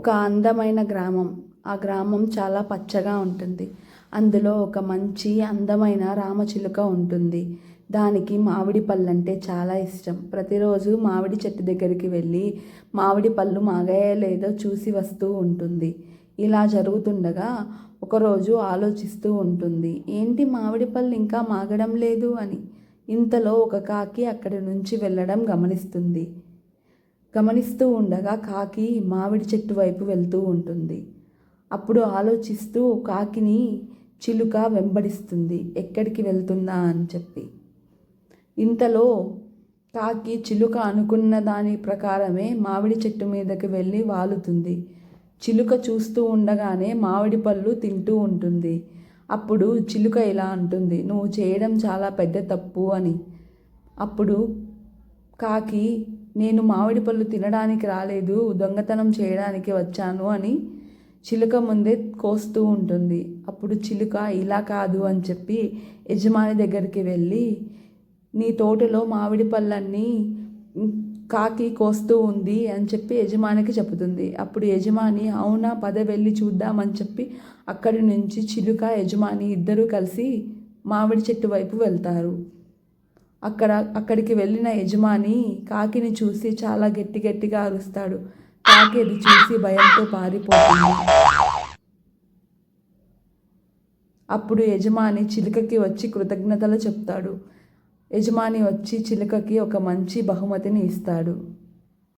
ఒక అందమైన గ్రామం. ఆ గ్రామం చాలా పచ్చగా ఉంటుంది. అందులో ఒక మంచి అందమైన రామచిలుక ఉంటుంది. దానికి మామిడి పళ్ళు అంటే చాలా ఇష్టం. ప్రతిరోజు మామిడి చెట్టు దగ్గరికి వెళ్ళి మామిడి పళ్ళు మాగాయో లేదో చూసి వస్తూ ఉంటుంది. ఇలా జరుగుతుండగా ఒకరోజు ఆలోచిస్తూ ఉంటుంది ఏంటి మామిడి పళ్ళు ఇంకా మాగడం లేదు అని. ఇంతలో ఒక కాకి అక్కడి నుంచి వెళ్ళడం గమనిస్తుంది. గమనిస్తూ ఉండగా కాకి మామిడి చెట్టు వైపు వెళ్తూ ఉంటుంది. అప్పుడు ఆలోచిస్తూ కాకిని చిలుక వెంబడిస్తుంది. ఎక్కడికి వెళ్తుందా అని చెప్పి. ఇంతలో కాకి చిలుక అనుకున్న దాని ప్రకారమే మామిడి చెట్టు మీదకి వెళ్ళి వాలుతుంది. చిలుక చూస్తూ ఉండగానే మామిడి పళ్ళు తింటూ ఉంటుంది. అప్పుడు చిలుక ఇలా అంటుంది నువ్వు చేయడం చాలా పెద్ద తప్పు అని. అప్పుడు కాకి నేను మామిడి పళ్ళు తినడానికి రాలేదు దొంగతనం చేయడానికి వచ్చాను అని చిలుక ముందే కోస్తూ ఉంటుంది. అప్పుడు చిలుక ఇలా కాదు అని చెప్పి యజమాని దగ్గరికి వెళ్ళి నీ తోటలో మామిడి పళ్ళన్నీ కాకి కోస్తూ ఉంది అని చెప్పి యజమానికి చెబుతుంది. అప్పుడు యజమాని అవునా పద వెళ్ళి చూద్దామని చెప్పి అక్కడి నుంచి చిలుక యజమాని ఇద్దరూ కలిసి మామిడి చెట్టు వైపు వెళ్తారు. అక్కడ అక్కడికి వెళ్ళిన యజమాని కాకిని చూసి చాలా గట్టి గట్టిగా అరుస్తాడు. కాకి అది చూసి భయంతో పారిపోతుంది. అప్పుడు యజమాని చిలుకకి వచ్చి కృతజ్ఞతలు చెప్తాడు. యజమాని వచ్చి చిలుకకి ఒక మంచి బహుమతిని ఇస్తాడు.